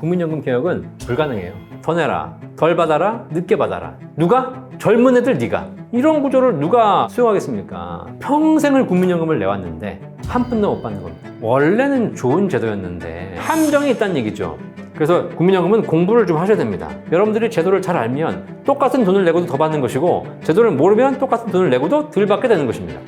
국민연금 개혁은 불가능해요. 더 내라, 덜 받아라, 늦게 받아라. 누가? 젊은 애들 네가. 이런 구조를 누가 수용하겠습니까? 평생을 국민연금을 내왔는데 한 푼도 못 받는 겁니다. 원래는 좋은 제도였는데 함정이 있다는 얘기죠. 그래서 국민연금은 공부를 좀 하셔야 됩니다. 여러분들이 제도를 잘 알면 똑같은 돈을 내고도 더 받는 것이고 제도를 모르면 똑같은 돈을 내고도 덜 받게 되는 것입니다.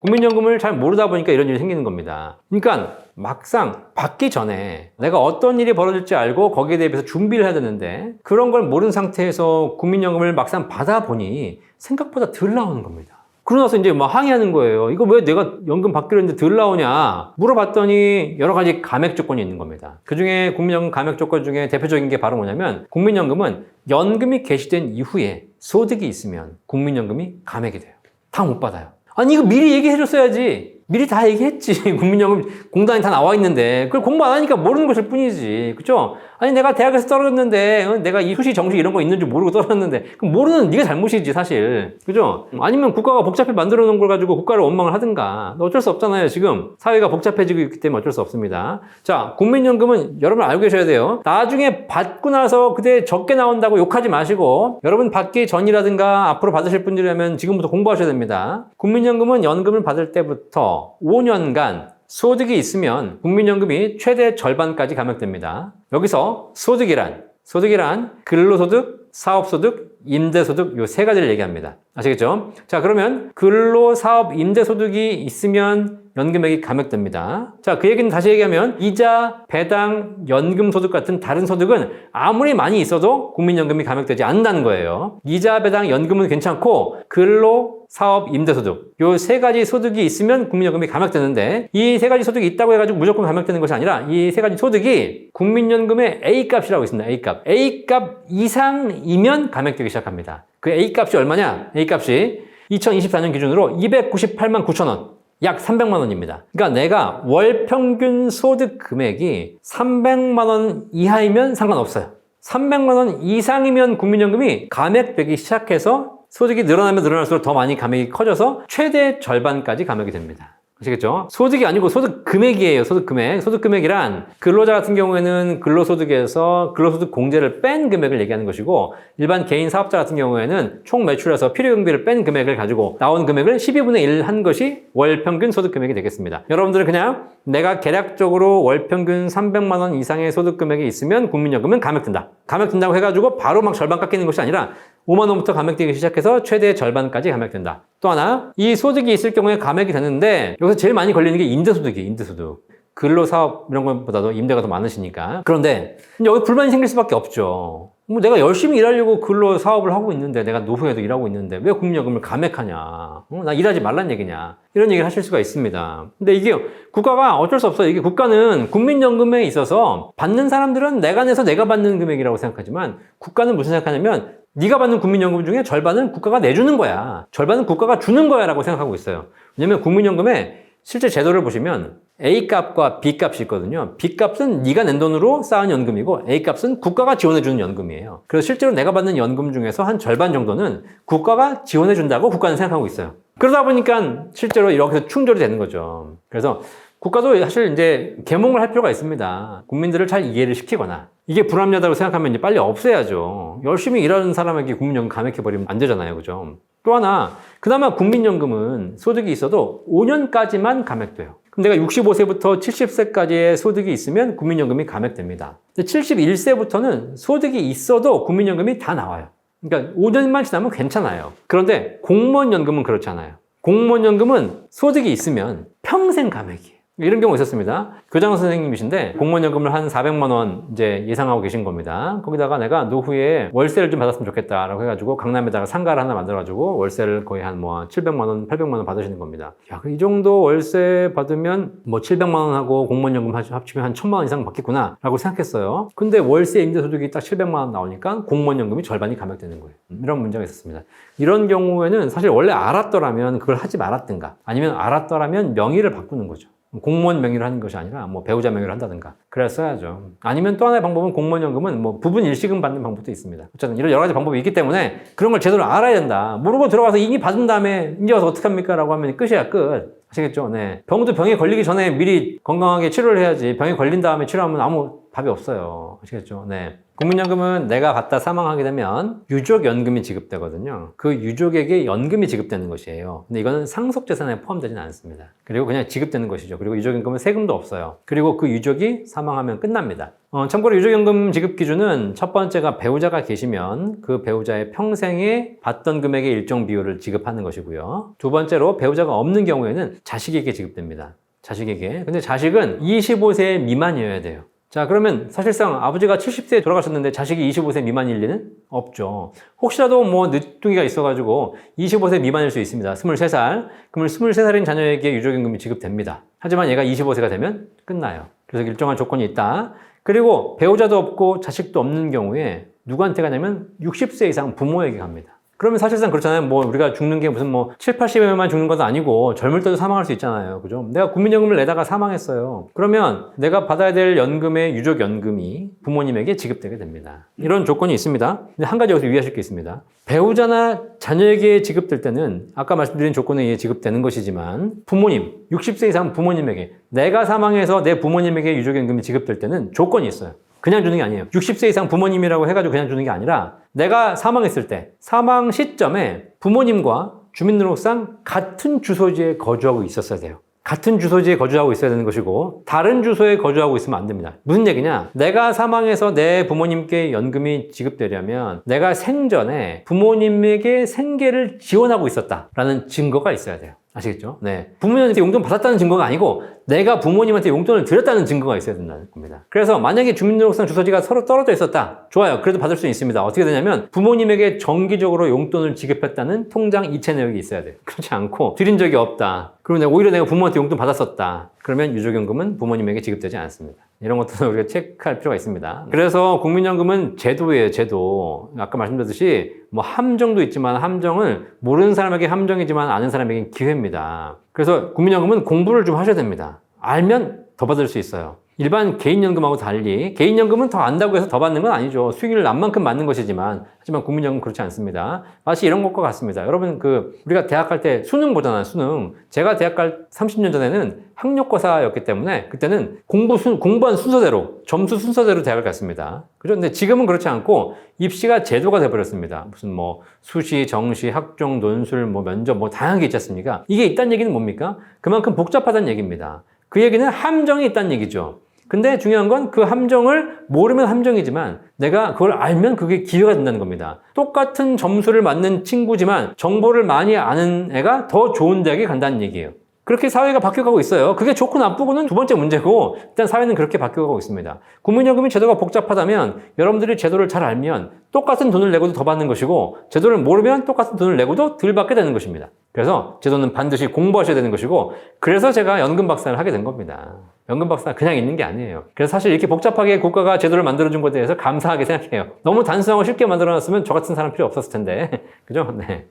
국민연금을 잘 모르다 보니까 이런 일이 생기는 겁니다. 그러니까 막상 받기 전에 내가 어떤 일이 벌어질지 알고 거기에 대해서 준비를 해야 되는데 그런 걸 모르는 상태에서 국민연금을 막상 받아보니 생각보다 덜 나오는 겁니다. 그러고 나서 이제 막 항의하는 거예요. 이거 왜 내가 연금 받기로 했는데 덜 나오냐? 물어봤더니 여러 가지 감액 조건이 있는 겁니다. 그 중에 국민연금 감액 조건 중에 대표적인 게 바로 뭐냐면 국민연금은 연금이 개시된 이후에 소득이 있으면 국민연금이 감액이 돼요. 다 못 받아요. 아니 이거 미리 얘기해 줬어야지. 미리 다 얘기했지. 국민연금 공단이 다 나와 있는데 그걸 공부 안 하니까 모르는 것일 뿐이지. 그죠? 아니 내가 대학에서 떨어졌는데 어, 내가 이 수시 정시 이런 거 있는 줄 모르고 떨어졌는데 그럼 모르는 네가 잘못이지 사실. 그죠? 아니면 국가가 복잡히 만들어 놓은 걸 가지고 국가를 원망을 하든가. 어쩔 수 없잖아요. 지금 사회가 복잡해지고 있기 때문에 어쩔 수 없습니다. 자, 국민연금은 여러분 알고 계셔야 돼요. 나중에 받고 나서 그때 적게 나온다고 욕하지 마시고 여러분 받기 전이라든가 앞으로 받으실 분들이라면 지금부터 공부하셔야 됩니다. 국민연금은 연금을 받을 때부터 5년간 소득이 있으면 국민연금이 최대 절반까지 감액됩니다. 여기서 소득이란 소득이란 근로소득, 사업소득, 임대소득 요 세 가지를 얘기합니다. 아시겠죠? 자, 그러면 근로, 사업, 임대소득이 있으면 연금액이 감액됩니다. 자, 그 얘기는 다시 얘기하면 이자, 배당, 연금 소득 같은 다른 소득은 아무리 많이 있어도 국민연금이 감액되지 않는다는 거예요. 이자, 배당, 연금은 괜찮고 근로, 사업, 임대소득 요 세 가지 소득이 있으면 국민연금이 감액되는데 이 세 가지 소득이 있다고 해가지고 무조건 감액되는 것이 아니라 이 세 가지 소득이 국민연금의 A값이라고 있습니다. A값. A값 이상이면 감액되기 시작합니다. 그 A값이 얼마냐? A값이 2024년 기준으로 298만 9천 원. 약 300만 원입니다. 그러니까 내가 월 평균 소득 금액이 300만 원 이하이면 상관없어요. 300만 원 이상이면 국민연금이 감액되기 시작해서 소득이 늘어나면 늘어날수록 더 많이 감액이 커져서 최대 절반까지 감액이 됩니다. 아시겠죠? 소득이 아니고 소득 금액이에요. 소득 금액. 소득 금액이란 근로자 같은 경우에는 근로소득에서 근로소득 공제를 뺀 금액을 얘기하는 것이고 일반 개인 사업자 같은 경우에는 총 매출에서 필요경비를 뺀 금액을 가지고 나온 금액을 12분의 1 한 것이 월 평균 소득 금액이 되겠습니다. 여러분들은 그냥 내가 계략적으로 월 평균 300만 원 이상의 소득 금액이 있으면 국민연금은 감액된다. 감액된다고 해가지고 바로 막 절반 깎이는 것이 아니라 5만 원부터 감액되기 시작해서 최대 절반까지 감액된다. 또 하나, 이 소득이 있을 경우에 감액이 되는데 여기서 제일 많이 걸리는 게 임대소득이에요, 임대소득. 근로사업 이런 것보다도 임대가 더 많으시니까. 그런데 여기 불만이 생길 수밖에 없죠. 뭐 내가 열심히 일하려고 근로 사업을 하고 있는데 내가 노후에도 일하고 있는데 왜 국민연금을 감액하냐? 어? 나 일하지 말란 얘기냐? 이런 얘기를 하실 수가 있습니다. 근데 이게 국가가 어쩔 수 없어요. 이게 국가는 국민연금에 있어서 받는 사람들은 내가 내서 내가 받는 금액이라고 생각하지만 국가는 무슨 생각하냐면 네가 받는 국민연금 중에 절반은 국가가 내주는 거야. 절반은 국가가 주는 거야 라고 생각하고 있어요. 왜냐면 국민연금에 실제 제도를 보시면 A값과 B값이 있거든요. B값은 네가 낸 돈으로 쌓은 연금이고 A값은 국가가 지원해주는 연금이에요. 그래서 실제로 내가 받는 연금 중에서 한 절반 정도는 국가가 지원해준다고 국가는 생각하고 있어요. 그러다 보니까 실제로 이렇게 충돌이 되는 거죠. 그래서 국가도 사실 이제 개몽을 할 필요가 있습니다. 국민들을 잘 이해를 시키거나 이게 불합리하다고 생각하면 이제 빨리 없애야죠. 열심히 일하는 사람에게 국민연금 감액해버리면 안 되잖아요. 그죠? 또 하나, 그나마 국민연금은 소득이 있어도 5년까지만 감액돼요. 그럼 내가 65세부터 70세까지의 소득이 있으면 국민연금이 감액됩니다. 근데 71세부터는 소득이 있어도 국민연금이 다 나와요. 그러니까 5년만 지나면 괜찮아요. 그런데 공무원연금은 그렇잖아요. 공무원연금은 소득이 있으면 평생 감액이에요. 이런 경우 있었습니다. 교장 선생님이신데 공무원 연금을 한 400만 원 이제 예상하고 계신 겁니다. 거기다가 내가 노후에 월세를 좀 받았으면 좋겠다라고 해가지고 강남에다가 상가를 하나 만들어가지고 월세를 거의 한 뭐 700만 원, 800만 원 받으시는 겁니다. 야, 이 정도 월세 받으면 뭐 700만 원하고 공무원 연금 합치면 한 1000만 원 이상 받겠구나라고 생각했어요. 근데 월세 임대소득이 딱 700만 원 나오니까 공무원 연금이 절반이 감액되는 거예요. 이런 문제가 있었습니다. 이런 경우에는 사실 원래 알았더라면 그걸 하지 말았든가 아니면 알았더라면 명의를 바꾸는 거죠. 공무원 명의로 하는 것이 아니라 뭐 배우자 명의로 한다든가 그래 써야죠. 아니면 또 하나의 방법은 공무원 연금은 뭐 부분 일시금 받는 방법도 있습니다. 어쨌든 이런 여러 가지 방법이 있기 때문에 그런 걸 제대로 알아야 된다. 모르고 들어가서 이미 받은 다음에 이제 와서 어떻게 합니까? 라고 하면 끝이야 끝. 아시겠죠? 네. 병도 병에 걸리기 전에 미리 건강하게 치료를 해야지 병에 걸린 다음에 치료하면 아무 답이 없어요. 아시겠죠? 네. 국민연금은 내가 받다 사망하게 되면 유족연금이 지급되거든요. 그 유족에게 연금이 지급되는 것이에요. 근데 이거는 상속재산에 포함되지는 않습니다. 그리고 그냥 지급되는 것이죠. 그리고 유족연금은 세금도 없어요. 그리고 그 유족이 사망하면 끝납니다. 어, 참고로 유족연금 지급 기준은 첫 번째가 배우자가 계시면 그 배우자의 평생에 받던 금액의 일정 비율을 지급하는 것이고요. 두 번째로 배우자가 없는 경우에는 자식에게 지급됩니다. 자식에게. 근데 자식은 25세 미만이어야 돼요. 자, 그러면 사실상 아버지가 70세에 돌아가셨는데 자식이 25세 미만일 리는 없죠. 혹시라도 뭐 늦둥이가 있어가지고 25세 미만일 수 있습니다. 23살. 그러면 23살인 자녀에게 유족임금이 지급됩니다. 하지만 얘가 25세가 되면 끝나요. 그래서 일정한 조건이 있다. 그리고 배우자도 없고 자식도 없는 경우에 누구한테 가냐면 60세 이상 부모에게 갑니다. 그러면 사실상 그렇잖아요. 뭐 우리가 죽는 게 무슨 뭐 7, 80에만 죽는 것도 아니고 젊을 때도 사망할 수 있잖아요. 그죠? 내가 국민연금을 내다가 사망했어요. 그러면 내가 받아야 될 연금의 유족 연금이 부모님에게 지급되게 됩니다. 이런 조건이 있습니다. 한 가지 여기서 유의하실 게 있습니다. 배우자나 자녀에게 지급될 때는 아까 말씀드린 조건에 의해 지급되는 것이지만 부모님, 60세 이상 부모님에게 내가 사망해서 내 부모님에게 유족연금이 지급될 때는 조건이 있어요. 그냥 주는 게 아니에요. 60세 이상 부모님이라고 해가지고 그냥 주는 게 아니라 내가 사망했을 때 사망 시점에 부모님과 주민등록상 같은 주소지에 거주하고 있었어야 돼요. 같은 주소지에 거주하고 있어야 되는 것이고 다른 주소에 거주하고 있으면 안 됩니다. 무슨 얘기냐? 내가 사망해서 내 부모님께 연금이 지급되려면 내가 생전에 부모님에게 생계를 지원하고 있었다라는 증거가 있어야 돼요. 아시겠죠? 네. 부모님한테 용돈 받았다는 증거가 아니고 내가 부모님한테 용돈을 드렸다는 증거가 있어야 된다는 겁니다. 그래서 만약에 주민등록상 주소지가 서로 떨어져 있었다. 좋아요. 그래도 받을 수 있습니다. 어떻게 되냐면 부모님에게 정기적으로 용돈을 지급했다는 통장 이체 내역이 있어야 돼요. 그렇지 않고 드린 적이 없다. 내가 오히려 내가 부모한테 용돈 받았었다. 그러면 유족연금은 부모님에게 지급되지 않습니다. 이런 것도 우리가 체크할 필요가 있습니다. 그래서 국민연금은 제도예요, 제도. 아까 말씀드렸듯이 뭐 함정도 있지만 함정은 모르는 사람에게 함정이지만 아는 사람에게 기회입니다. 그래서 국민연금은 공부를 좀 하셔야 됩니다. 알면 더 받을 수 있어요. 일반 개인연금하고 달리 개인연금은 더 안다고 해서 더 받는 건 아니죠. 수익을 난 만큼 받는 것이지만 하지만 국민연금 그렇지 않습니다. 마치 이런 것과 같습니다. 여러분 그 우리가 대학 갈 때 수능 보잖아요. 수능. 제가 대학 갈 30년 전에는 학력고사였기 때문에 그때는 공부 순, 공부한 순서대로 점수 순서대로 대학을 갔습니다. 그죠? 근데 지금은 그렇지 않고 입시가 제도가 돼버렸습니다. 무슨 뭐 수시, 정시, 학종, 논술, 뭐 면접 뭐 다양한 게 있지 않습니까? 이게 있다는 얘기는 뭡니까? 그만큼 복잡하다는 얘기입니다. 그 얘기는 함정이 있다는 얘기죠. 근데 중요한 건 그 함정을 모르면 함정이지만 내가 그걸 알면 그게 기회가 된다는 겁니다. 똑같은 점수를 맞는 친구지만 정보를 많이 아는 애가 더 좋은 대학에 간다는 얘기예요. 그렇게 사회가 바뀌어가고 있어요. 그게 좋고 나쁘고는 두 번째 문제고 일단 사회는 그렇게 바뀌어가고 있습니다. 국민연금이 제도가 복잡하다면 여러분들이 제도를 잘 알면 똑같은 돈을 내고도 더 받는 것이고 제도를 모르면 똑같은 돈을 내고도 덜 받게 되는 것입니다. 그래서 제도는 반드시 공부하셔야 되는 것이고 그래서 제가 연금 박사를 하게 된 겁니다. 연금 박사 그냥 있는 게 아니에요. 그래서 사실 이렇게 복잡하게 국가가 제도를 만들어준 것에 대해서 감사하게 생각해요. 너무 단순하고 쉽게 만들어놨으면 저 같은 사람 필요 없었을 텐데. 그죠? 네.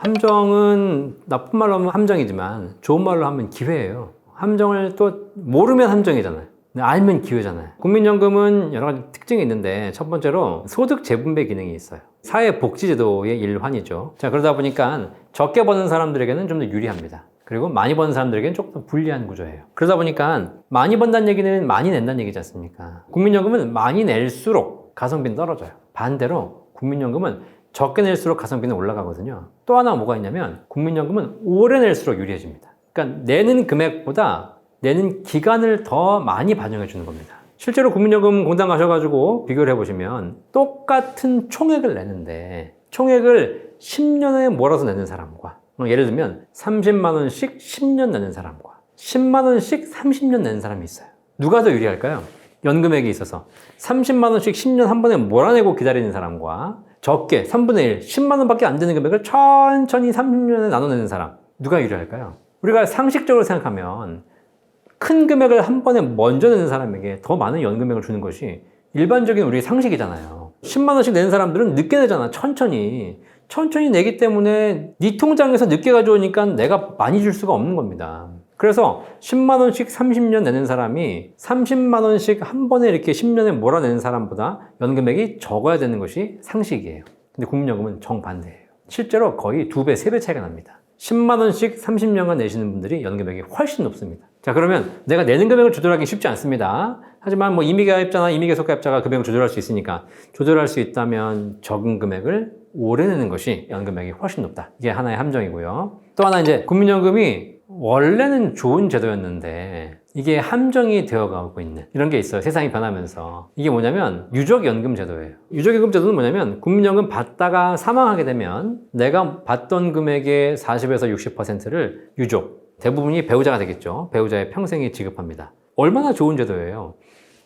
함정은 나쁜 말로 하면 함정이지만 좋은 말로 하면 기회예요. 함정을 또 모르면 함정이잖아요. 알면 기회잖아요. 국민연금은 여러 가지 특징이 있는데 첫 번째로 소득 재분배 기능이 있어요. 사회복지제도의 일환이죠. 자 그러다 보니까 적게 버는 사람들에게는 좀 더 유리합니다. 그리고 많이 버는 사람들에게는 조금 더 불리한 구조예요. 그러다 보니까 많이 번다는 얘기는 많이 낸다는 얘기지 않습니까? 국민연금은 많이 낼수록 가성비는 떨어져요. 반대로 국민연금은 적게 낼수록 가성비는 올라가거든요. 또 하나 뭐가 있냐면 국민연금은 오래 낼수록 유리해집니다. 그러니까 내는 금액보다 내는 기간을 더 많이 반영해 주는 겁니다. 실제로 국민연금 공단 가셔가지고 비교를 해보시면 똑같은 총액을 내는데 총액을 10년에 몰아서 내는 사람과 어, 예를 들면 30만 원씩 10년 내는 사람과 10만 원씩 30년 내는 사람이 있어요. 누가 더 유리할까요? 연금액이 있어서 30만 원씩 10년 한 번에 몰아내고 기다리는 사람과 적게 3분의 1, 10만 원밖에 안 되는 금액을 천천히 30년에 나눠내는 사람 누가 유리할까요? 우리가 상식적으로 생각하면 큰 금액을 한 번에 먼저 내는 사람에게 더 많은 연금액을 주는 것이 일반적인 우리의 상식이잖아요. 10만 원씩 내는 사람들은 늦게 내잖아. 천천히. 천천히 내기 때문에 네 통장에서 늦게 가져오니까 내가 많이 줄 수가 없는 겁니다. 그래서 10만 원씩 30년 내는 사람이 30만 원씩 한 번에 이렇게 10년에 몰아내는 사람보다 연금액이 적어야 되는 것이 상식이에요. 근데 국민연금은 정반대예요. 실제로 거의 두 배, 세 배 차이가 납니다. 10만 원씩 30년간 내시는 분들이 연금액이 훨씬 높습니다. 자, 그러면 내가 내는 금액을 조절하기 쉽지 않습니다. 하지만 뭐 임의가입자나 임의계속가입자가 금액을 조절할 수 있으니까 조절할 수 있다면 적은 금액을 오래 내는 것이 연금액이 훨씬 높다. 이게 하나의 함정이고요. 또 하나 이제 국민연금이 원래는 좋은 제도였는데 이게 함정이 되어가고 있는 이런 게 있어요. 세상이 변하면서. 이게 뭐냐면 유족연금 제도예요. 유족연금 제도는 뭐냐면 국민연금 받다가 사망하게 되면 내가 받던 금액의 40에서 60%를 유족, 대부분이 배우자가 되겠죠. 배우자의 평생에 지급합니다. 얼마나 좋은 제도예요.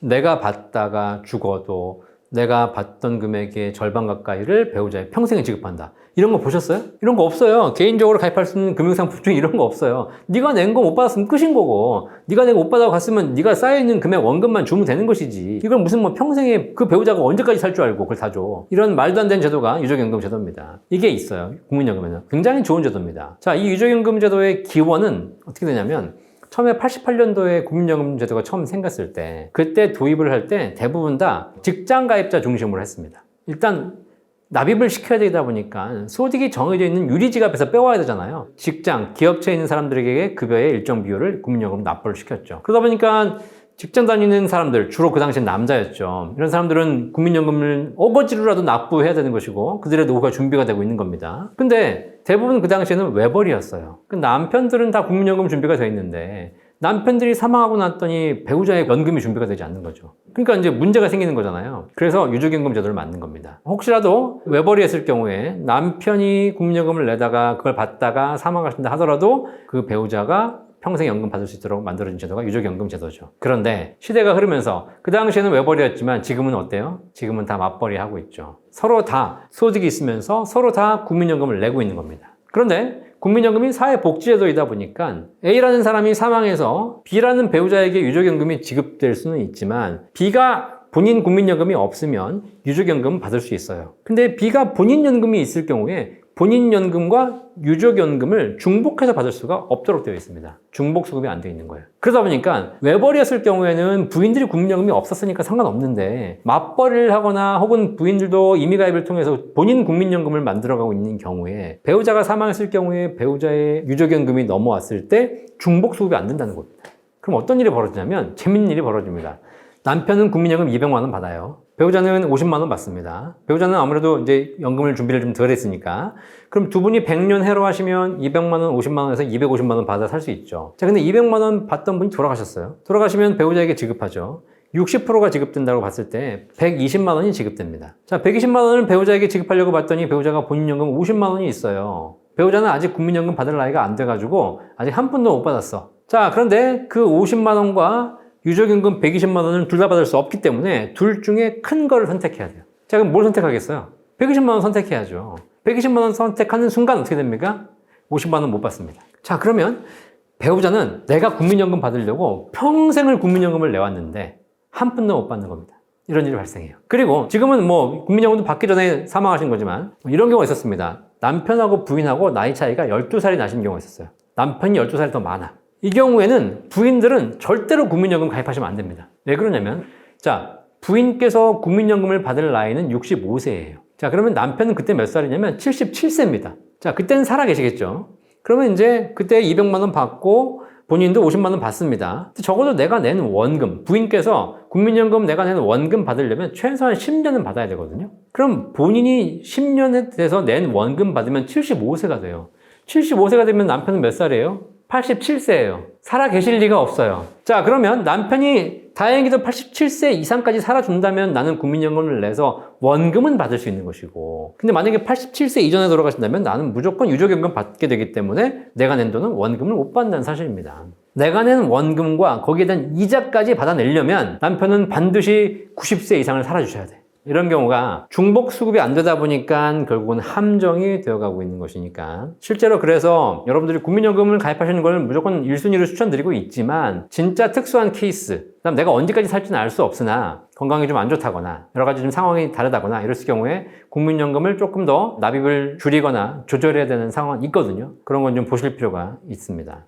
내가 받다가 죽어도 내가 받던 금액의 절반 가까이를 배우자의 평생에 지급한다. 이런 거 보셨어요? 이런 거 없어요. 개인적으로 가입할 수 있는 금융상품 중에 이런 거 없어요. 네가 낸 거 못 받았으면 끝인 거고 네가 내고 못 받아 갔으면 네가 쌓여있는 금액 원금만 주면 되는 것이지 이건 무슨 뭐 평생에 그 배우자가 언제까지 살 줄 알고 그걸 다 줘. 이런 말도 안 되는 제도가 유족연금 제도입니다. 이게 있어요. 국민연금에는. 굉장히 좋은 제도입니다. 자, 이 유족연금 제도의 기원은 어떻게 되냐면 처음에 88년도에 국민연금 제도가 처음 생겼을 때 그때 도입을 할 때 대부분 다 직장 가입자 중심으로 했습니다. 일단 납입을 시켜야 되다 보니까 소득이 정해져 있는 유리지갑에서 빼와야 되잖아요. 직장, 기업체에 있는 사람들에게 급여의 일정 비율을 국민연금 납부를 시켰죠. 그러다 보니까 직장 다니는 사람들, 주로 그 당시엔 남자였죠. 이런 사람들은 국민연금을 어거지로라도 납부해야 되는 것이고 그들의 노후가 준비가 되고 있는 겁니다. 근데 대부분 그 당시에는 외벌이였어요. 그 남편들은 다 국민연금 준비가 되어 있는데 남편들이 사망하고 났더니 배우자의 연금이 준비가 되지 않는 거죠. 그러니까 이제 문제가 생기는 거잖아요. 그래서 유족연금 제도를 만든 겁니다. 혹시라도 외벌이 했을 경우에 남편이 국민연금을 내다가 그걸 받다가 사망하신다 하더라도 그 배우자가 평생 연금 받을 수 있도록 만들어진 제도가 유족연금 제도죠. 그런데 시대가 흐르면서 그 당시에는 외벌이였지만 지금은 어때요? 지금은 다 맞벌이 하고 있죠. 서로 다 소득이 있으면서 서로 다 국민연금을 내고 있는 겁니다. 그런데 국민연금이 사회복지제도이다 보니까 A라는 사람이 사망해서 B라는 배우자에게 유족연금이 지급될 수는 있지만 B가 본인 국민연금이 없으면 유족연금 받을 수 있어요. 근데 B가 본인 연금이 있을 경우에 본인 연금과 유족 연금을 중복해서 받을 수가 없도록 되어 있습니다. 중복 수급이 안 되어 있는 거예요. 그러다 보니까 외벌이었을 경우에는 부인들이 국민연금이 없었으니까 상관없는데 맞벌이를 하거나 혹은 부인들도 임의가입을 통해서 본인 국민연금을 만들어가고 있는 경우에 배우자가 사망했을 경우에 배우자의 유족연금이 넘어왔을 때 중복 수급이 안 된다는 겁니다. 그럼 어떤 일이 벌어지냐면 재밌는 일이 벌어집니다. 남편은 국민연금 200만 원 받아요. 배우자는 50만 원 받습니다. 배우자는 아무래도 이제 연금을 준비를 좀 덜 했으니까. 그럼 두 분이 100년 해로 하시면 200만 원, 50만 원에서 250만 원 받아 살 수 있죠. 자, 근데 200만 원 받던 분이 돌아가셨어요. 돌아가시면 배우자에게 지급하죠. 60%가 지급된다고 봤을 때 120만 원이 지급됩니다. 자, 120만 원을 배우자에게 지급하려고 봤더니 배우자가 본인 연금 50만 원이 있어요. 배우자는 아직 국민연금 받을 나이가 안 돼가지고 아직 한 푼도 못 받았어. 자, 그런데 그 50만 원과 유족연금 120만 원을 둘 다 받을 수 없기 때문에 둘 중에 큰 거를 선택해야 돼요. 자, 그럼 뭘 선택하겠어요? 120만 원 선택해야죠. 120만 원 선택하는 순간 어떻게 됩니까? 50만 원 못 받습니다. 자, 그러면 배우자는 내가 국민연금 받으려고 평생을 국민연금을 내왔는데 한 푼도 못 받는 겁니다. 이런 일이 발생해요. 그리고 지금은 뭐 국민연금도 받기 전에 사망하신 거지만 이런 경우가 있었습니다. 남편하고 부인하고 나이 차이가 12살이 나신 경우가 있었어요. 남편이 12살이 더 많아. 이 경우에는 부인들은 절대로 국민연금 가입하시면 안 됩니다. 왜 그러냐면, 자, 부인께서 국민연금을 받을 나이는 65세예요. 자, 그러면 남편은 그때 몇 살이냐면 77세입니다. 자, 그때는 살아 계시겠죠. 그러면 이제 그때 200만 원 받고 본인도 50만 원 받습니다. 적어도 내가 내는 원금, 부인께서 국민연금 내가 내는 원금 받으려면 최소한 10년은 받아야 되거든요. 그럼 본인이 10년에 대해서 낸 원금 받으면 75세가 돼요. 75세가 되면 남편은 몇 살이에요? 87세예요. 살아 계실 리가 없어요. 자, 그러면 남편이 다행히도 87세 이상까지 살아준다면 나는 국민연금을 내서 원금은 받을 수 있는 것이고. 근데 만약에 87세 이전에 돌아가신다면 나는 무조건 유족연금 받게 되기 때문에 내가 낸 돈은 원금을 못 받는다는 사실입니다. 내가 낸 원금과 거기에 대한 이자까지 받아내려면 남편은 반드시 90세 이상을 살아주셔야 돼. 이런 경우가 중복 수급이 안 되다 보니까 결국은 함정이 되어가고 있는 것이니까. 실제로 그래서 여러분들이 국민연금을 가입하시는 걸 무조건 1순위로 추천드리고 있지만 진짜 특수한 케이스 그다음 내가 언제까지 살지는 알 수 없으나 건강이 좀 안 좋다거나 여러 가지 좀 상황이 다르다거나 이랬을 경우에 국민연금을 조금 더 납입을 줄이거나 조절해야 되는 상황이 있거든요. 그런 건 좀 보실 필요가 있습니다.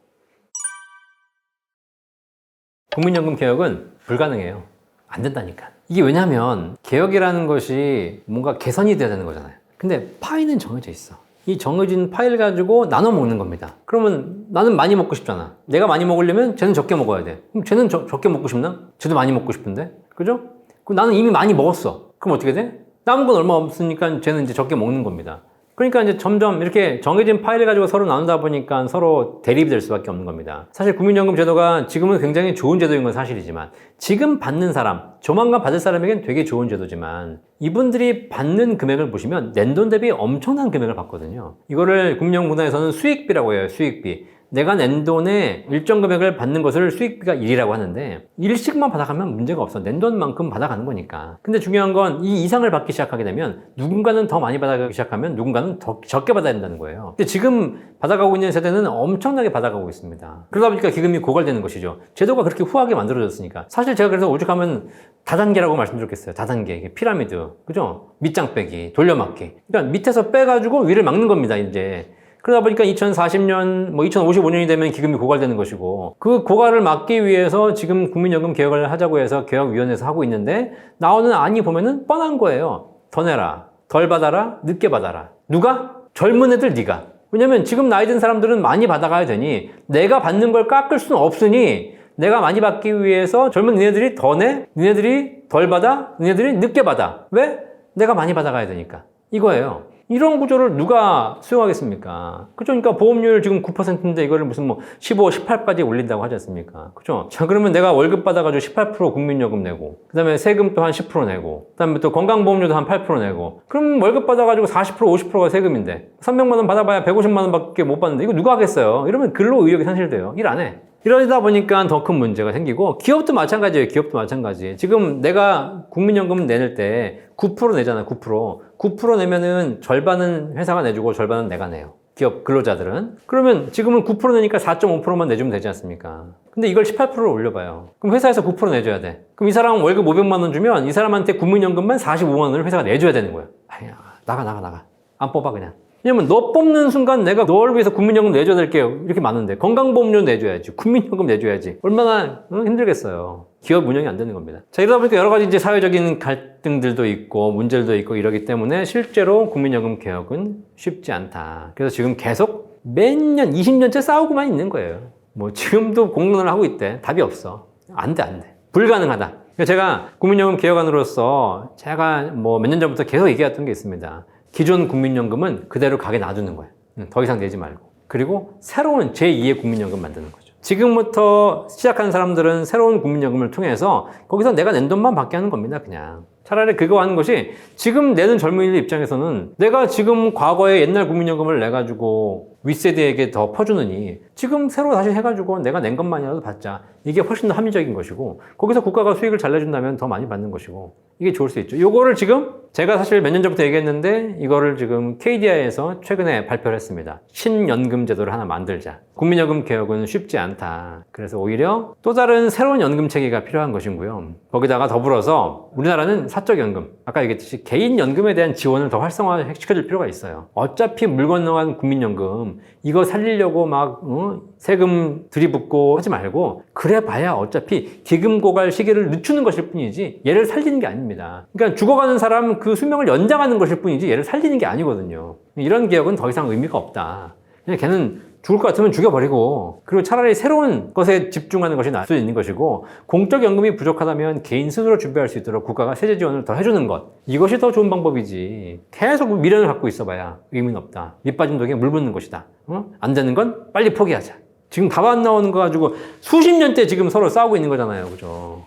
국민연금 개혁은 불가능해요. 안 된다니까 이게 왜냐하면 개혁이라는 것이 뭔가 개선이 돼야 되는 거잖아요. 근데 파이는 정해져 있어. 이 정해진 파이를 가지고 나눠 먹는 겁니다. 그러면 나는 많이 먹고 싶잖아. 내가 많이 먹으려면 쟤는 적게 먹어야 돼. 그럼 쟤는 저- 적게 먹고 싶나? 쟤도 많이 먹고 싶은데? 그죠? 그럼 나는 이미 많이 먹었어. 그럼 어떻게 돼? 남은 건 얼마 없으니까 쟤는 이제 적게 먹는 겁니다. 그러니까 이제 점점 이렇게 정해진 파일을 가지고 서로 나누다 보니까 서로 대립이 될 수밖에 없는 겁니다. 사실 국민연금 제도가 지금은 굉장히 좋은 제도인 건 사실이지만 지금 받는 사람, 조만간 받을 사람에겐 되게 좋은 제도지만 이분들이 받는 금액을 보시면 낸 돈 대비 엄청난 금액을 받거든요. 이거를 국민연금공단에서는 수익비라고 해요, 수익비. 내가 낸 돈의 일정 금액을 받는 것을 수익비가 1이라고 하는데 일씩만 받아가면 문제가 없어. 낸 돈만큼 받아가는 거니까. 근데 중요한 건 이 이상을 받기 시작하게 되면 누군가는 더 많이 받아가기 시작하면 누군가는 더 적게 받아야 된다는 거예요. 근데 지금 받아가고 있는 세대는 엄청나게 받아가고 있습니다. 그러다 보니까 기금이 고갈되는 것이죠. 제도가 그렇게 후하게 만들어졌으니까. 사실 제가 그래서 오죽하면 다단계라고 말씀드렸겠어요. 다단계. 피라미드. 그죠? 밑장 빼기, 돌려막기. 그러니까 밑에서 빼가지고 위를 막는 겁니다, 이제. 그러다 보니까 2040년, 뭐 2055년이 되면 기금이 고갈되는 것이고 그 고갈을 막기 위해서 지금 국민연금 개혁을 하자고 해서 개혁위원회에서 하고 있는데 나오는 안이 보면은 뻔한 거예요. 더 내라, 덜 받아라, 늦게 받아라. 누가? 젊은 애들 네가. 왜냐면 지금 나이 든 사람들은 많이 받아가야 되니 내가 받는 걸 깎을 수는 없으니 내가 많이 받기 위해서 젊은 니네들이 더 내, 니네들이 덜 받아, 니네들이 늦게 받아. 왜? 내가 많이 받아가야 되니까. 이거예요. 이런 구조를 누가 수용하겠습니까? 그죠? 그러니까 보험료율 지금 9%인데 이거를 무슨 뭐 15, 18까지 올린다고 하지 않습니까? 그죠? 자, 그러면 내가 월급 받아가지고 18% 국민요금 내고, 그 다음에 세금 또 한 10% 내고, 그 다음에 또 건강보험료도 한 8% 내고, 그럼 월급 받아가지고 40%, 50%가 세금인데, 300만원 받아봐야 150만원 밖에 못 받는데, 이거 누가 하겠어요? 이러면 근로 의욕이 상실돼요. 일 안 해. 이러다 보니까 더 큰 문제가 생기고 기업도 마찬가지예요. 기업도 마찬가지. 지금 내가 국민연금 내낼 때 9% 내잖아. 9%. 9% 내면은 절반은 회사가 내주고 절반은 내가 내요. 기업 근로자들은. 그러면 지금은 9% 내니까 4.5%만 내주면 되지 않습니까? 근데 이걸 18%로 올려봐요. 그럼 회사에서 9% 내줘야 돼. 그럼 이 사람 월급 500만 원 주면 이 사람한테 국민연금만 45만 원을 회사가 내줘야 되는 거야. 아야, 나가, 나가, 나가. 안 뽑아, 그냥. 왜냐면 너 뽑는 순간 내가 너를 위해서 국민연금 내줘야 될 게 이렇게 많은데 건강보험료 내줘야지 국민연금 내줘야지. 얼마나 어, 힘들겠어요. 기업 운영이 안 되는 겁니다. 자 이러다 보니까 여러 가지 이제 사회적인 갈등들도 있고 문제들도 있고 이러기 때문에 실제로 국민연금 개혁은 쉽지 않다. 그래서 지금 계속 매년 20년째 싸우고만 있는 거예요. 뭐 지금도 공론을 하고 있대. 답이 없어. 안 돼 안돼. 불가능하다. 제가 국민연금 개혁안으로서 제가 뭐 몇 년 전부터 계속 얘기했던 게 있습니다 기존 국민연금은 그대로 가게 놔두는 거예요. 음, 더 이상 내지 말고. 그리고 새로운 제2의 국민연금 만드는 거죠. 지금부터 시작하는 사람들은 새로운 국민연금을 통해서 거기서 내가 낸 돈만 받게 하는 겁니다, 그냥. 차라리 그거 하는 것이 지금 내는 젊은이들 입장에서는 내가 지금 과거에 옛날 국민연금을 내가지고 윗세대에게 더 퍼주느니 지금 새로 다시 해가지고 내가 낸 것만이라도 받자. 이게 훨씬 더 합리적인 것이고 거기서 국가가 수익을 잘 내준다면 더 많이 받는 것이고 이게 좋을 수 있죠. 요거를 지금 제가 사실 몇 년 전부터 얘기했는데 이거를 지금 KDI에서 최근에 발표를 했습니다. 신연금 제도를 하나 만들자. 국민연금 개혁은 쉽지 않다. 그래서 오히려 또 다른 새로운 연금 체계가 필요한 것이고요. 거기다가 더불어서 우리나라는 사적연금, 아까 얘기했듯이 개인연금에 대한 지원을 더 활성화 시켜줄 필요가 있어요. 어차피 물 건너간 국민연금 이거 살리려고 막 어? 세금 들이붓고 하지 말고 그래 봐야 어차피 기금 고갈 시기를 늦추는 것일 뿐이지 얘를 살리는 게 아닙니다. 그러니까 죽어가는 사람 그 수명을 연장하는 것일 뿐이지 얘를 살리는 게 아니거든요. 이런 개혁은 더 이상 의미가 없다. 그냥 걔는 죽을 것 같으면 죽여버리고 그리고 차라리 새로운 것에 집중하는 것이 나을 수 있는 것이고 공적 연금이 부족하다면 개인 스스로 준비할 수 있도록 국가가 세제 지원을 더 해주는 것 이것이 더 좋은 방법이지 계속 미련을 갖고 있어봐야 의미는 없다 밑 빠진 독에 물 붓는 것이다 어? 안 되는 건 빨리 포기하자 지금 답 안 나오는 거 가지고 수십 년째 지금 서로 싸우고 있는 거잖아요 그죠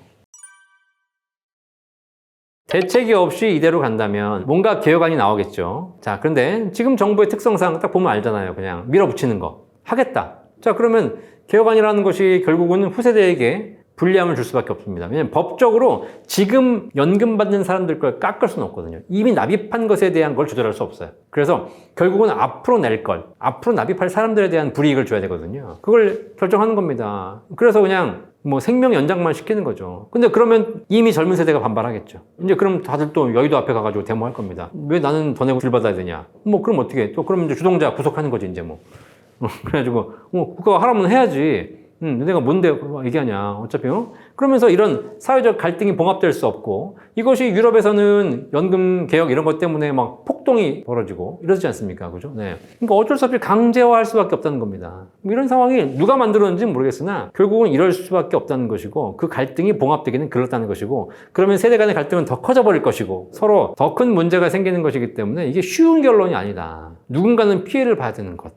대책이 없이 이대로 간다면 뭔가 개혁안이 나오겠죠. 자, 그런데 지금 정부의 특성상 딱 보면 알잖아요. 그냥 밀어붙이는 거. 하겠다. 자, 그러면 개혁안이라는 것이 결국은 후세대에게 불리함을 줄 수밖에 없습니다. 왜냐하면 법적으로 지금 연금 받는 사람들 걸 깎을 수는 없거든요. 이미 납입한 것에 대한 걸 조절할 수 없어요. 그래서 결국은 앞으로 낼 걸, 앞으로 납입할 사람들에 대한 불이익을 줘야 되거든요. 그걸 결정하는 겁니다. 그래서 그냥 뭐 생명 연장만 시키는 거죠. 근데 그러면 이미 젊은 세대가 반발하겠죠. 이제 그럼 다들 또 여의도 앞에 가가지고 데모할 겁니다. 왜 나는 더 내고 줄 받아야 되냐? 뭐 그럼 어떻게? 또 그러면 이제 주동자 구속하는 거지 이제 뭐. 어, 그래가지고 뭐 국가가 하라면 해야지. 음, 내가 뭔데 얘기하냐. 어차피, 어? 그러면서 이런 사회적 갈등이 봉합될 수 없고, 이것이 유럽에서는 연금 개혁 이런 것 때문에 막 폭동이 벌어지고 이러지 않습니까? 그죠? 네. 그러니까 어쩔 수 없이 강제화할 수밖에 없다는 겁니다. 뭐 이런 상황이 누가 만들었는지는 모르겠으나, 결국은 이럴 수밖에 없다는 것이고, 그 갈등이 봉합되기는 그렇다는 것이고, 그러면 세대 간의 갈등은 더 커져버릴 것이고, 서로 더 큰 문제가 생기는 것이기 때문에 이게 쉬운 결론이 아니다. 누군가는 피해를 되는 것.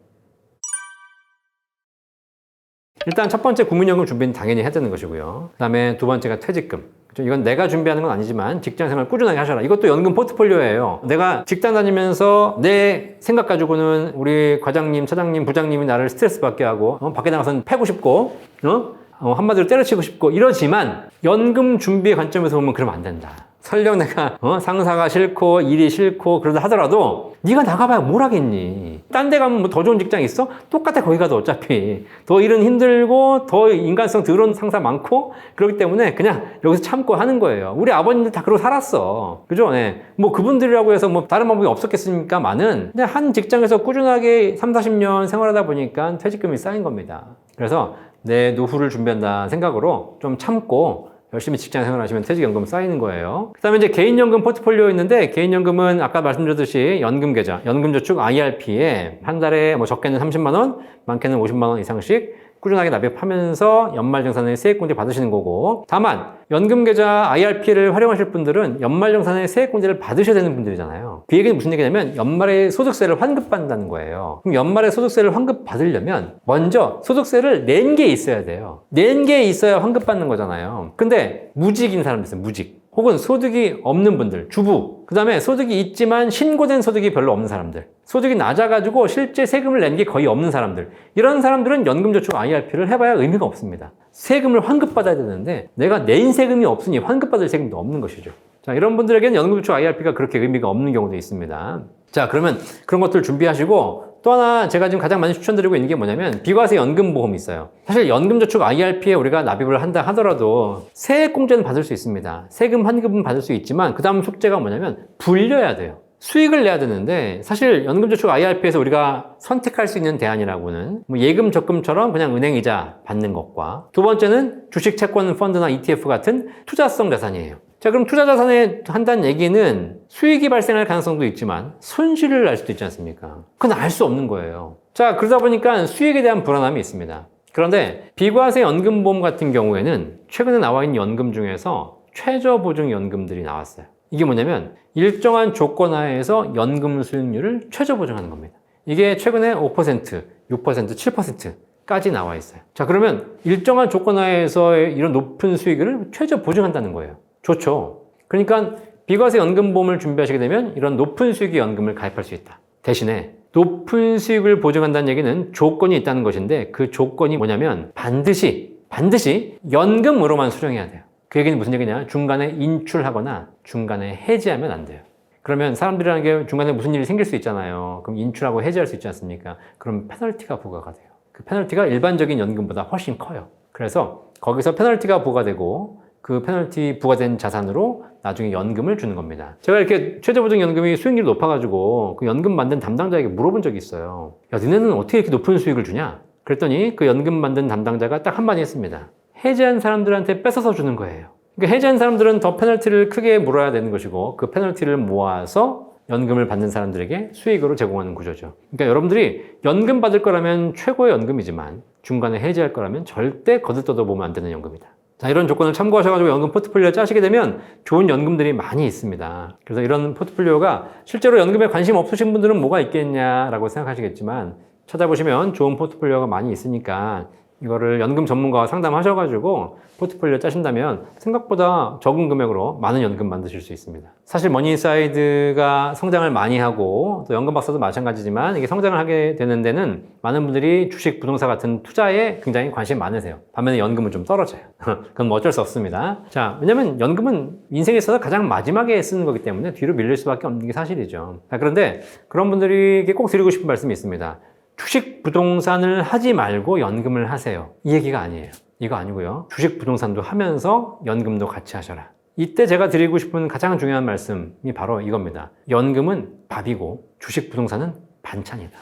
일단 첫 번째 국민연금 준비는 당연히 해야 되는 것이고요. 그 다음에 두 번째가 퇴직금. 그죠? 이건 내가 준비하는 건 아니지만 직장 생활 꾸준하게 하셔라. 이것도 연금 포트폴리오예요. 내가 직장 다니면서 내 생각 가지고는 우리 과장님, 차장님, 부장님이 나를 스트레스 받게 하고 어? 밖에 나가서는 패고 싶고 어? 어, 한마디로 때려치고 싶고 이러지만 연금 준비의 관점에서 보면 그러면 안 된다. 설령 내가 어? 상사가 싫고 일이 싫고 그러다 하더라도 네가 나가봐야 뭘 하겠니? 딴 데 가면 뭐 더 좋은 직장 있어? 똑같아 거기 가도 어차피 더 일은 힘들고 더 인간성 더러운 상사 많고 그렇기 때문에 그냥 여기서 참고 하는 거예요. 우리 아버님들 다 그러고 살았어. 그죠? 네. 뭐 그분들이라고 해서 뭐 다른 방법이 없었겠습니까? 많은 근데 한 직장에서 꾸준하게 3, 40년 생활하다 보니까 퇴직금이 쌓인 겁니다. 그래서 내 노후를 준비한다 생각으로 좀 참고 열심히 직장 생활하시면 퇴직연금 쌓이는 거예요. 그 다음에 이제 개인연금 포트폴리오 있는데 개인연금은 아까 말씀드렸듯이 연금계좌, 연금저축 IRP에 한 달에 뭐 적게는 30만원, 많게는 50만원 이상씩 꾸준하게 납입하면서 연말정산의 세액공제 받으시는 거고. 다만 연금계좌 IRP를 활용하실 분들은 연말정산의 세액공제를 받으셔야 되는 분들이잖아요. 그 얘기는 무슨 얘기냐면 연말에 소득세를 환급받는다는 거예요. 그럼 연말에 소득세를 환급받으려면 먼저 소득세를 낸 게 있어야 돼요. 낸 게 있어야 환급받는 거잖아요. 근데 무직인 사람들 있어요 무직 혹은 소득이 없는 분들, 주부, 그 다음에 소득이 있지만 신고된 소득이 별로 없는 사람들, 소득이 낮아가지고 실제 세금을 낸 게 거의 없는 사람들, 이런 사람들은 연금저축 IRP를 해봐야 의미가 없습니다. 세금을 환급받아야 되는데 내가 낸 세금이 없으니 환급받을 세금도 없는 것이죠. 자, 이런 분들에게는 연금저축 IRP가 그렇게 의미가 없는 경우도 있습니다. 자, 그러면 그런 것들 준비하시고 또 하나 제가 지금 가장 많이 추천드리고 있는 게 뭐냐면 비과세 연금보험이 있어요. 사실 연금저축 IRP에 우리가 납입을 한다 하더라도 세액공제는 받을 수 있습니다. 세금 환급은 받을 수 있지만 그 다음 숙제가 뭐냐면 불려야 돼요. 수익을 내야 되는데 사실 연금저축 IRP에서 우리가 선택할 수 있는 대안이라고는 뭐 예금 적금처럼 그냥 은행 이자 받는 것과 두 번째는 주식 채권 펀드나 ETF 같은 투자성 자산이에요. 자, 그럼 투자 자산에 한다는 얘기는 수익이 발생할 가능성도 있지만 손실을 날 수도 있지 않습니까? 그건 알 수 없는 거예요. 자, 그러다 보니까 수익에 대한 불안함이 있습니다. 그런데 비과세 연금보험 같은 경우에는 최근에 나와 있는 연금 중에서 최저 보증 연금들이 나왔어요. 이게 뭐냐면 일정한 조건 하에서 연금 수익률을 최저 보증하는 겁니다. 이게 최근에 5%, 6%, 7%까지 나와 있어요. 자, 그러면 일정한 조건 하에서의 이런 높은 수익을 최저 보증한다는 거예요. 좋죠. 그러니까 비과세 연금보험을 준비하시게 되면 이런 높은 수익의 연금을 가입할 수 있다. 대신에 높은 수익을 보증한다는 얘기는 조건이 있다는 것인데 그 조건이 뭐냐면 반드시 반드시 연금으로만 수령해야 돼요. 그 얘기는 무슨 얘기냐? 중간에 인출하거나 중간에 해지하면 안 돼요. 그러면 사람들이라는 게 중간에 무슨 일이 생길 수 있잖아요. 그럼 인출하고 해지할 수 있지 않습니까? 그럼 페널티가 부과가 돼요. 그 페널티가 일반적인 연금보다 훨씬 커요. 그래서 거기서 페널티가 부과되고 그 페널티 부과된 자산으로 나중에 연금을 주는 겁니다. 제가 이렇게 최저보증 연금이 수익률이 높아가지고 그 연금 만든 담당자에게 물어본 적이 있어요. 야, 너네는 어떻게 이렇게 높은 수익을 주냐? 그랬더니 그 연금 만든 담당자가 딱 한마디 했습니다. 해지한 사람들한테 뺏어서 주는 거예요. 그러니까 해지한 사람들은 더 페널티를 크게 물어야 되는 것이고 그 페널티를 모아서 연금을 받는 사람들에게 수익으로 제공하는 구조죠. 그러니까 여러분들이 연금 받을 거라면 최고의 연금이지만 중간에 해지할 거라면 절대 거들떠도 보면 안 되는 연금이다. 자, 이런 조건을 참고하셔가지고 연금 포트폴리오를 짜시게 되면 좋은 연금들이 많이 있습니다. 그래서 이런 포트폴리오가 실제로 연금에 관심 없으신 분들은 뭐가 있겠냐라고 생각하시겠지만 찾아보시면 좋은 포트폴리오가 많이 있으니까 이거를 연금 전문가와 상담하셔가지고 포트폴리오 짜신다면 생각보다 적은 금액으로 많은 연금 만드실 수 있습니다. 사실 머니사이드가 성장을 많이 하고 또 연금 박사도 마찬가지지만 이게 성장을 하게 되는 데는 많은 분들이 주식, 부동산 같은 투자에 굉장히 관심이 많으세요. 반면에 연금은 좀 떨어져요. 그건 뭐 어쩔 수 없습니다. 자, 왜냐면 연금은 인생에 있어서 가장 마지막에 쓰는 거기 때문에 뒤로 밀릴 수밖에 없는 게 사실이죠. 자, 그런데 그런 분들에게 꼭 드리고 싶은 말씀이 있습니다. 주식, 부동산을 하지 말고 연금을 하세요. 이 얘기가 아니에요. 이거 아니고요. 주식, 부동산도 하면서 연금도 같이 하셔라. 이때 제가 드리고 싶은 가장 중요한 말씀이 바로 이겁니다. 연금은 밥이고 주식, 부동산은 반찬이다.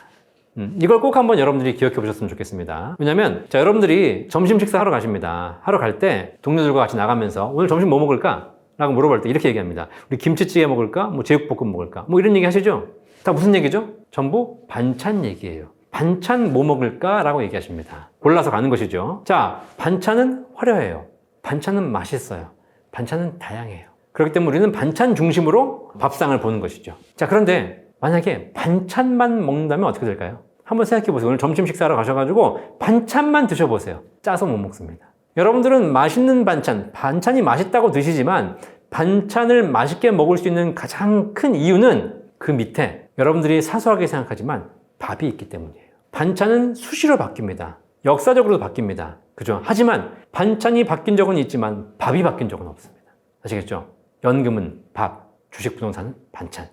음, 이걸 꼭 한번 여러분들이 기억해 보셨으면 좋겠습니다. 왜냐면, 자, 여러분들이 점심 식사하러 가십니다. 하러 갈 때 동료들과 같이 나가면서 오늘 점심 뭐 먹을까? 라고 물어볼 때 이렇게 얘기합니다. 우리 김치찌개 먹을까? 뭐 제육볶음 먹을까? 뭐 이런 얘기 하시죠? 다 무슨 얘기죠? 전부 반찬 얘기예요. 반찬 뭐 먹을까? 라고 얘기하십니다. 골라서 가는 것이죠. 자, 반찬은 화려해요. 반찬은 맛있어요. 반찬은 다양해요. 그렇기 때문에 우리는 반찬 중심으로 밥상을 보는 것이죠. 자, 그런데 만약에 반찬만 먹는다면 어떻게 될까요? 한번 생각해 보세요. 오늘 점심 식사하러 가셔가지고 반찬만 드셔보세요. 짜서 못 먹습니다. 여러분들은 맛있는 반찬, 반찬이 맛있다고 드시지만 반찬을 맛있게 먹을 수 있는 가장 큰 이유는 그 밑에 여러분들이 사소하게 생각하지만 밥이 있기 때문이에요. 반찬은 수시로 바뀝니다. 역사적으로도 바뀝니다. 그죠? 하지만 반찬이 바뀐 적은 있지만 밥이 바뀐 적은 없습니다. 아시겠죠? 연금은 밥, 주식 부동산은 반찬.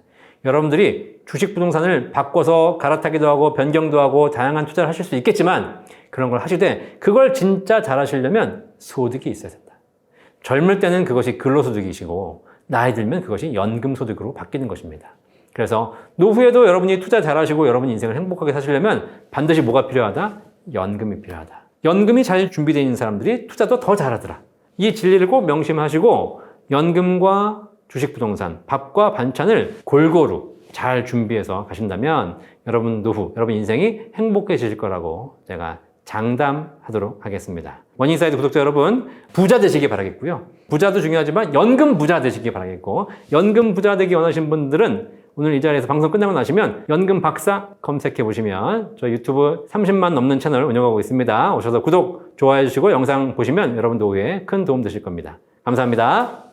여러분들이 주식 부동산을 바꿔서 갈아타기도 하고 변경도 하고 다양한 투자를 하실 수 있겠지만 그런 걸 하시되 그걸 진짜 잘 하시려면 소득이 있어야 된다. 젊을 때는 그것이 근로소득이시고 나이 들면 그것이 연금소득으로 바뀌는 것입니다. 그래서 노후에도 여러분이 투자 잘 하시고 여러분 인생을 행복하게 사시려면 반드시 뭐가 필요하다? 연금이 필요하다. 연금이 잘 준비되어 있는 사람들이 투자도 더 잘하더라. 이 진리를 꼭 명심하시고 연금과 주식 부동산, 밥과 반찬을 골고루 잘 준비해서 가신다면 여러분 노후, 여러분 인생이 행복해지실 거라고 제가 장담하도록 하겠습니다. 원인사이드 구독자 여러분, 부자 되시기 바라겠고요. 부자도 중요하지만 연금 부자 되시기 바라겠고, 연금 부자 되기 원하시는 분들은 오늘 이 자리에서 방송 끝나고 나시면 연금 박사 검색해 보시면 저 유튜브 30만 넘는 채널 운영하고 있습니다. 오셔서 구독, 좋아해 주시고 영상 보시면 여러분 노후에 큰 도움 되실 겁니다. 감사합니다.